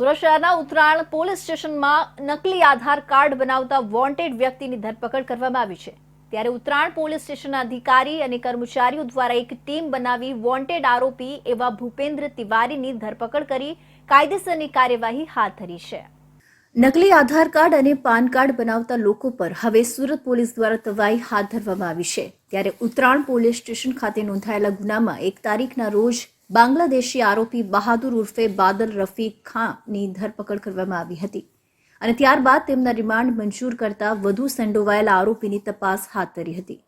સુરત શહેરના ઉત્તરાયણ પોલીસ સ્ટેશનમાં નકલી આધાર કાર્ડ બનાવતા વોન્ટેડ વ્યક્તિની ધરપકડ કરવામાં આવી છે. ત્યારે ઉત્તરાયણ પોલીસ સ્ટેશનના અધિકારી અને કર્મચારીઓ દ્વારા એક ટીમ બનાવી વોન્ટેડ આરોપી એવા ભૂપેન્દ્ર તિવારીની ધરપકડ કરી કાયદેસરની કાર્યવાહી હાથ ધરી છે. નકલી આધાર કાર્ડ અને પાન કાર્ડ બનાવતા લોકો પર હવે સુરત પોલીસ દ્વારા તવાઈ હાથ ધરવામાં આવી છે. ત્યારે ઉત્તરાયણ પોલીસ સ્ટેશન ખાતે નોંધાયેલા ગુનામાં એક તારીખના રોજ બાંગ્લાદેશી આરોપી બહાદુર ઉર્ફે બાદલ રફીક ખાનની ધરપકડ કરવામાં આવી હતી અને ત્યારબાદ તેમના રિમાન્ડ મંજૂર કરતા વધુ સંડોવાયેલા આરોપીની તપાસ હાથ ધરી હતી.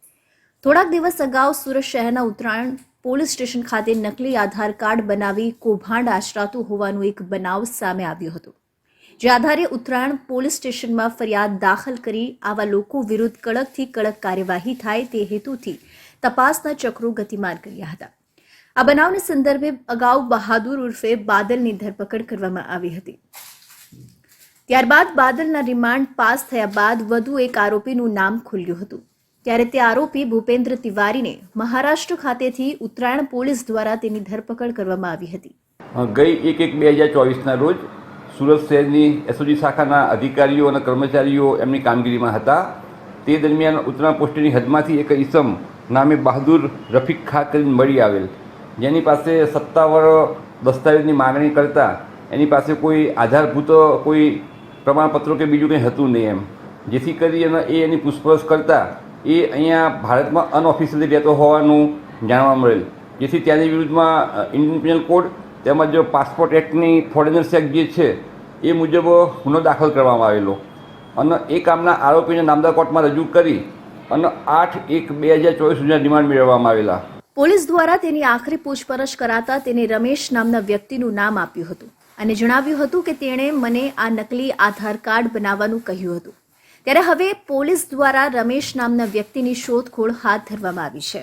થોડાક દિવસ અગાઉ સુરત શહેરના ઉત્તરાયણ પોલીસ સ્ટેશન ખાતે નકલી આધાર કાર્ડ બનાવી કૌભાંડ આચરાતું હોવાનું એક બનાવ સામે આવ્યો હતો. જે આધારે ઉત્તરાયણ પોલીસ સ્ટેશનમાં ફરિયાદ દાખલ કરી આવા લોકો વિરુદ્ધ કડકથી કડક કાર્યવાહી થાય તે હેતુથી તપાસના ચક્રો ગતિમાન કર્યા હતા. આ બનાવના સંદર્ભે અગાઉ બહાદુર ઉર્ફે બાદલની ધરપકડ કરવામાં આવી હતી. ત્યારબાદ બાદલના રિમાન્ડ પાસ થયા બાદ વધુ એક આરોપીનું નામ ખુલ્યું હતું. ત્યારે તે આરોપી ભૂપેન્દ્ર તિવારીને મહારાષ્ટ્ર ખાતેથી ઉત્તરાયણ પોલીસ દ્વારા તેની ધરપકડ કરવામાં આવી હતી. ગઈ એક એક બે હજાર ચોવીસના રોજ સુરત શહેરની એસઓજી શાખાના અધિકારીઓ અને કર્મચારીઓ એમની કામગીરીમાં હતા. તે દરમિયાન ઉત્તરાયણ પોસ્ટની હદમાંથી એક ઈસમ નામે બહાદુર રફીક ખા કરીને મળી આવેલ. જેની પાસે સત્તાવાર દસ્તાવેજની માગણી કરતા એની પાસે કોઈ આધારભૂત કોઈ પ્રમાણપત્રો કે બીજું કંઈ હતું નહીં એમ. જેથી કરી અને એ એની પૂછપરછ કરતા એ અહીંયા ભારતમાં અનઓફિશિયલી રહેતો હોવાનું જાણવા મળેલ. જેથી ત્યાંની વિરુદ્ધમાં ઇન્ડિયન પિનલ કોડ તેમજ પાસપોર્ટ એક્ટની ફોરેનર્સ એક્ટ જે છે, એ મુજબ ગુનો દાખલ કરવામાં આવેલો. અને એ કામના આરોપીને નામદાર કોર્ટમાં રજૂ કરી અને આઠ એક બે હજાર ચોવીસ સુધીના રિમાન્ડ મેળવવામાં આવેલા. પોલીસ દ્વારા તેની આખરી પૂછપરછ કરાતા તેને રમેશ નામના વ્યક્તિનું નામ આપ્યું હતું અને જણાવ્યું હતું કે તેણે મને આ નકલી આધાર કાર્ડ બનાવવાનું કહ્યું હતું. ત્યારે હવે પોલીસ દ્વારા રમેશ નામના વ્યક્તિની શોધખોળ હાથ ધરવામાં આવી છે.